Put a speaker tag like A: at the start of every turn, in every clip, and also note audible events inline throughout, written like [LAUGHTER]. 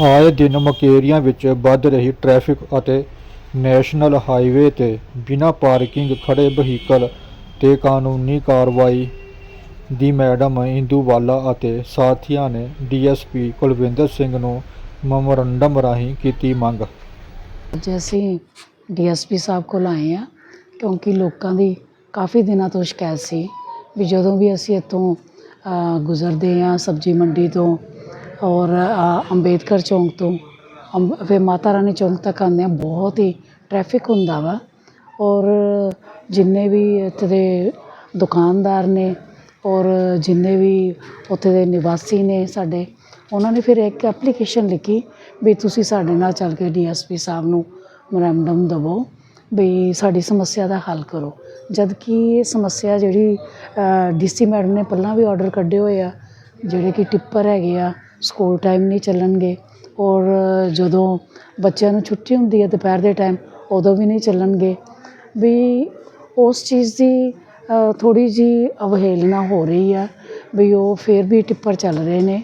A: ਆਏ ਦਿਨ ਮਕੇਰੀਆਂ ਵਿੱਚ ਵੱਧ ਰਹੀ ਟ੍ਰੈਫਿਕ ਅਤੇ ਨੈਸ਼ਨਲ ਹਾਈਵੇ ਤੇ ਬਿਨਾਂ ਪਾਰਕਿੰਗ ਖੜੇ ਵਹੀਕਲ ਤੇ ਕਾਨੂੰਨੀ ਕਾਰਵਾਈ ਦੀ ਮੈਡਮ ਇੰਦੂਵਾਲਾ ਅਤੇ ਸਾਥੀਆਂ ਨੇ ਡੀਐਸਪੀ ਕੁਲਵਿੰਦਰ ਸਿੰਘ ਨੂੰ ਮੈਮੋਰੰਡਮ ਰਾਹੀਂ ਕੀਤੀ ਮੰਗ।
B: ਅੱਜ ਅਸੀਂ ਡੀਐਸਪੀ ਸਾਹਿਬ ਕੋਲ ਆਏ ਆ ਕਿਉਂਕਿ ਲੋਕਾਂ ਦੀ ਕਾਫੀ ਦਿਨਾਂ ਤੋਂ ਸ਼ਿਕਾਇਤ ਸੀ ਵੀ ਜਦੋਂ ਵੀ ਅਸੀਂ ਇੱਥੋਂ ਗੁਜ਼ਰਦੇ ਆ ਸਬਜ਼ੀ ਮੰਡੀ ਤੋਂ ਔਰ ਅੰਬੇਦਕਰ ਚੌਂਕ ਤੋਂ ਅੰਬ- ਫਿਰ ਮਾਤਾ ਰਾਣੀ ਚੌਂਕ ਤੱਕ ਆਉਂਦੇ ਆ ਬਹੁਤ ਹੀ ਟ੍ਰੈਫਿਕ ਹੁੰਦਾ ਵਾ। ਔਰ, ਜਿੰਨੇ ਵੀ ਇੱਥੇ ਦੇ ਦੁਕਾਨਦਾਰ ਨੇ ਔਰ ਜਿੰਨੇ ਵੀ ਉੱਥੇ ਦੇ ਨਿਵਾਸੀ ਨੇ ਸਾਡੇ, ਉਹਨਾਂ ਨੇ ਫਿਰ ਇੱਕ ਐਪਲੀਕੇਸ਼ਨ ਲਿਖੀ ਵੀ ਤੁਸੀਂ ਸਾਡੇ ਨਾਲ ਚੱਲ ਕੇ ਡੀਐਸਪੀ ਸਾਹਿਬ ਨੂੰ ਮੈਮੋਰੰਡਮ ਦੇਵੋ ਵੀ ਸਾਡੀ ਸਮੱਸਿਆ ਦਾ ਹੱਲ ਕਰੋ। ਜਦ ਕਿ ਇਹ ਸਮੱਸਿਆ ਜਿਹੜੀ ਡੀਸੀ ਮੈਡਮ ਨੇ ਪਹਿਲਾਂ ਵੀ ਆਰਡਰ ਕੱਢੇ ਹੋਏ ਆ, ਜਿਹੜੇ ਕਿ ਟਿੱਪਰ ਹੈਗੇ ਆ ਸਕੂਲ ਟਾਈਮ ਨਹੀਂ ਚੱਲਣਗੇ ਔਰ ਜਦੋਂ ਬੱਚਿਆਂ ਨੂੰ ਛੁੱਟੀ ਹੁੰਦੀ ਹੈ ਦੁਪਹਿਰ ਦੇ ਟਾਈਮ, ਉਦੋਂ ਵੀ ਨਹੀਂ ਚੱਲਣਗੇ। ਵੀ ਉਸ ਚੀਜ਼ ਦੀ ਥੋੜ੍ਹੀ ਜਿਹੀ ਅਵਹੇਲਨਾ ਹੋ ਰਹੀ ਆ, ਵੀ ਉਹ ਫਿਰ ਵੀ ਟਿੱਪਰ ਚੱਲ ਰਹੇ ਨੇ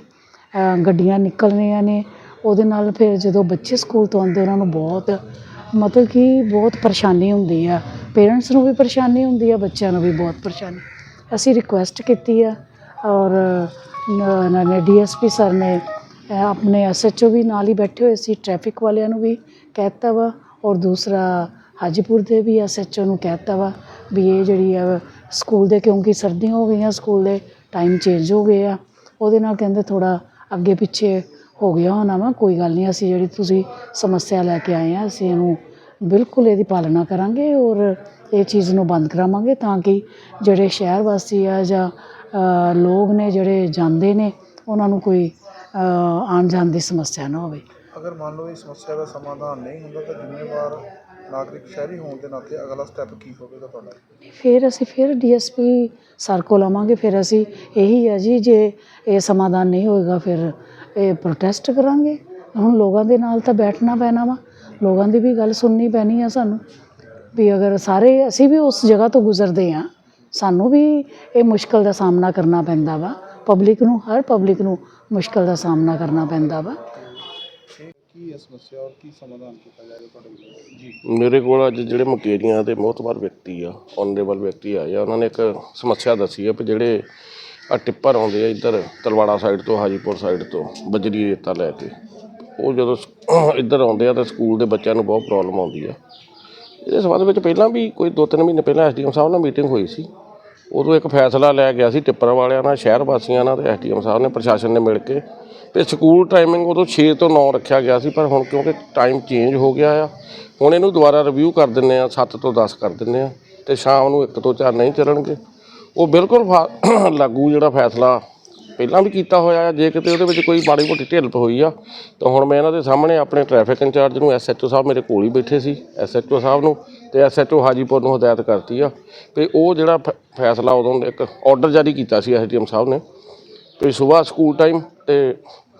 B: ਗੱਡੀਆਂ ਨਿਕਲ ਰਹੀਆਂ ਨੇ। ਉਹਦੇ ਨਾਲ ਫਿਰ ਜਦੋਂ ਬੱਚੇ ਸਕੂਲ ਤੋਂ ਆਉਂਦੇ, ਉਹਨਾਂ ਨੂੰ ਬਹੁਤ, ਮਤਲਬ ਕਿ ਬਹੁਤ ਪਰੇਸ਼ਾਨੀ ਹੁੰਦੀ ਆ। ਪੇਰੈਂਟਸ ਨੂੰ ਵੀ ਪਰੇਸ਼ਾਨੀ ਹੁੰਦੀ ਆ, ਬੱਚਿਆਂ ਨੂੰ ਵੀ ਬਹੁਤ ਪਰੇਸ਼ਾਨੀ। ਅਸੀਂ ਰਿਕੁਐਸਟ ਕੀਤੀ ਆ ਔਰ ਇਹਨਾਂ ਨੇ ਡੀਐਸਪੀ ਸਰ ਨੇ ਅ, ਆਪਣੇ ਐਸਐਚਓ ਵੀ ਨਾਲ ਹੀ ਬੈਠੇ ਹੋਏ ਸੀ ਟ੍ਰੈਫਿਕ ਵਾਲਿਆਂ ਨੂੰ ਵੀ ਕਹਿਤਾ ਵਾ ਔਰ ਦੂਸਰਾ ਹਾਜੀਪੁਰ ਦੇ ਵੀ ਐਸਐਚਓ ਨੂੰ ਕਹਿਤਾ ਵਾ ਵੀ ਇਹ ਜਿਹੜੀ ਆ ਸਕੂਲ ਦੇ ਕਿਉਂਕਿ ਸਰਦੀਆਂ ਹੋ ਗਈਆਂ ਸਕੂਲ ਦੇ ਟਾਈਮ ਚੇਂਜ ਹੋ ਗਏ ਆ ਉਹਦੇ ਨਾਲ ਕਹਿੰਦੇ ਥੋੜਾ ਅੱਗੇ ਪਿੱਛੇ ਹੋ ਗਿਆ ਹੋਣਾ ਵਾ ਕੋਈ ਗੱਲ ਨਹੀਂ ਅਸੀਂ ਜਿਹੜੀ ਤੁਸੀਂ ਸਮੱਸਿਆ ਲੈ ਕੇ ਆਏ ਆ ਅਸੀਂ ਇਹਨੂੰ ਬਿਲਕੁਲ ਇਹਦੀ ਪਾਲਣਾ ਕਰਾਂਗੇ ਔਰ ਇਹ ਚੀਜ਼ ਨੂੰ ਬੰਦ ਕਰਾਵਾਂਗੇ ਤਾਂ ਕਿ ਜਿਹੜੇ ਸ਼ਹਿਰ ਵਾਸੀ ਆ ਜਾਂ ਲੋਕ ਨੇ ਜਿਹੜੇ ਜਾਂਦੇ ਨੇ ਉਹਨਾਂ ਨੂੰ ਕੋਈ ਆਉਣ ਜਾਣ ਦੀ ਸਮੱਸਿਆ ਨਾ ਹੋਵੇ।
C: ਅਗਰ ਮੰਨ ਲਓ ਇਹ ਸਮੱਸਿਆ ਦਾ ਸਮਾਧਾਨ ਨਹੀਂ ਹੁੰਦਾ ਤਾਂ ਜ਼ਿੰਮੇਵਾਰ ਨਾਗਰਿਕ ਸ਼ਹਿਰੀ ਹੋਣ ਦੇ ਨਾਤੇ ਅਗਲਾ ਸਟੈਪ ਕੀ ਹੋਵੇਗਾ ਤੁਹਾਡਾ?
B: ਫਿਰ ਅਸੀਂ ਫਿਰ ਡੀਐਸਪੀ ਸਰ ਕੋਲ ਆਵਾਂਗੇ ਫਿਰ ਅਸੀਂ ਇਹੀ ਹੈ ਜੀ ਜੇ ਇਹ ਸਮਾਧਾਨ ਨਹੀਂ ਹੋਏਗਾ ਫਿਰ ਇਹ ਪ੍ਰੋਟੈਸਟ ਕਰਾਂਗੇ। ਹੁਣ ਲੋਕਾਂ ਦੇ ਨਾਲ ਤਾਂ ਬੈਠਣਾ ਪੈਣਾ ਵਾ। ਲੋਕਾਂ ਦੀ ਵੀ ਗੱਲ ਸੁਣਨੀ ਪੈਣੀ ਆ ਸਾਨੂੰ ਵੀ ਅਗਰ ਸਾਰੇ ਅਸੀਂ ਵੀ ਉਸ ਜਗ੍ਹਾ ਤੋਂ ਗੁਜ਼ਰਦੇ ਆ ਸਾਨੂੰ ਵੀ ਇਹ ਮੁਸ਼ਕਲ ਦਾ ਸਾਹਮਣਾ ਕਰਨਾ ਪੈਂਦਾ ਵਾ। ਪਬਲਿਕ ਨੂੰ ਹਰ ਪਬਲਿਕ ਨੂੰ ਮੁਸ਼ਕਲ ਦਾ ਸਾਹਮਣਾ ਕਰਨਾ ਪੈਂਦਾ ਵਾ।
C: ਕੀ ਹੈ ਸਮੱਸਿਆ ਔਰ ਕੀ ਸਮਾਧਾਨ ਕੀਤਾ ਜਾਏਗਾ ਤੁਹਾਡੇ ਵੱਲੋਂ? ਜੀ।
D: ਮੇਰੇ ਕੋਲ ਅੱਜ ਜਿਹੜੇ ਮੁਕੇਰੀਆਂ ਦੇ ਮੋਹਤਬਾਰ ਵਿਅਕਤੀ ਆ ਆਨਰੇਬਲ ਵਿਅਕਤੀ ਆਏ ਆ ਉਹਨਾਂ ਨੇ ਇੱਕ ਸਮੱਸਿਆ ਦੱਸੀ ਆ ਕਿ ਜਿਹੜੇ ਆ ਟਿੱਪਰ ਆਉਂਦੇ ਆ ਇੱਧਰ ਤਲਵਾੜਾ ਸਾਈਡ ਤੋਂ ਹਾਜੀਪੁਰ ਸਾਈਡ ਤੋਂ ਬਜਰੀ ਰੇਤਾ ਲੈ ਕੇ। ਉਹ ਜਦੋਂ ਸ- ਇੱਧਰ ਆਉਂਦੇ ਆ ਤਾਂ ਸਕੂਲ ਦੇ ਬੱਚਿਆਂ ਨੂੰ ਬਹੁਤ ਪ੍ਰੋਬਲਮ ਆਉਂਦੀ ਆ। ਇਹਦੇ ਸੰਬੰਧ ਵਿੱਚ ਪਹਿਲਾਂ ਵੀ ਕੋਈ 2-3 ਮਹੀਨੇ ਪਹਿਲਾਂ ਐਸਡੀਐਮ ਸਾਹਿਬ ਨਾਲ ਮੀਟਿੰਗ ਹੋਈ ਸੀ। ਉਦੋਂ ਇੱਕ ਫੈਸਲਾ ਲਿਆ ਗਿਆ ਸੀ ਟਿੱਪਰ ਵਾਲਿਆਂ ਨਾਲ, ਸ਼ਹਿਰ ਵਾਸੀਆਂ ਨਾਲ ਤੇ ਐਸਡੀਐਮ ਸਾਹਿਬ ਨੇ, ਪ੍ਰਸ਼ਾਸਨ ਨੇ ਮਿਲ ਕੇ। ਤੇ ਸਕੂਲ ਟਾਈਮਿੰਗ ਉਦੋਂ 6 ਤੋਂ 9 ਰੱਖਿਆ ਗਿਆ ਸੀ, ਪਰ ਹੁਣ ਕਿਉਂਕਿ ਟਾਈਮ ਚੇਂਜ ਹੋ ਗਿਆ ਆ, ਹੁਣ ਇਹਨੂੰ ਦੁਬਾਰਾ ਰਿਵਿਊ ਕਰ ਦਿੰਨੇ ਆ 7 ਤੋਂ 10 ਕਰ ਦਿੰਨੇ ਆ ਤੇ ਸ਼ਾਮ ਨੂੰ 1 ਤੋਂ 4 ਨਹੀਂ ਚੱਲਣਗੇ। ਉਹ ਬਿਲਕੁਲ ਫਾ- [COUGHS] ਲਾਗੂ ਜਿਹੜਾ ਫੈਸਲਾ ਪਹਿਲਾਂ ਵੀ ਕੀਤਾ ਹੋਇਆ ਆ, ਜੇ ਕਿਤੇ ਉਹਦੇ ਵਿੱਚ ਕੋਈ ਮਾੜੀ ਮੋਟੀ ਢਿੱਲਪ ਹੋਈ ਆ, ਤਾਂ ਹੁਣ ਮੈਂ ਇਹਨਾਂ ਦੇ ਸਾਹਮਣੇ ਆਪਣੇ ਟ੍ਰੈਫਿਕ ਇੰਚਾਰਜ ਨੂੰ ਐਸਐਚਓ ਸਾਹਿਬ ਮੇਰੇ ਕੋਲ ਹੀ ਬੈਠੇ ਸੀ ਐਸਐਚਓ ਸਾਹਿਬ ਨੂੰ, ਤੇ ਐਸਐਚਓ ਹਾਜੀਪੁਰ ਨੂੰ ਹਦਾਇਤ ਕਰਤੀ ਆ ਤੇ ਉਹ ਜਿਹੜਾ ਫ- ਫੈਸਲਾ ਉਦੋਂ ਇੱਕ ਆਰਡਰ ਜਾਰੀ ਕੀਤਾ ਸੀ ਐਸਡੀਐਮ ਸਾਹਿਬ ਨੇ, ਵੀ ਸਵੇਰ ਸਕੂਲ ਟਾਈਮ ਤੇ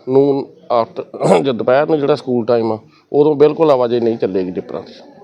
D: ਨੂਨ ਆਫਟਰ [COUGHS] ਜਦ ਦੁਪਹਿਰ ਨੂੰ ਜਿਹੜਾ ਸਕੂਲ ਟਾਈਮ ਆ, ਉਦੋਂ ਬਿਲਕੁਲ ਆਵਾਜਾਈ ਨਹੀਂ ਚੱਲੇਗੀ ਟਿੱਪਰਾਂ ਦੀ।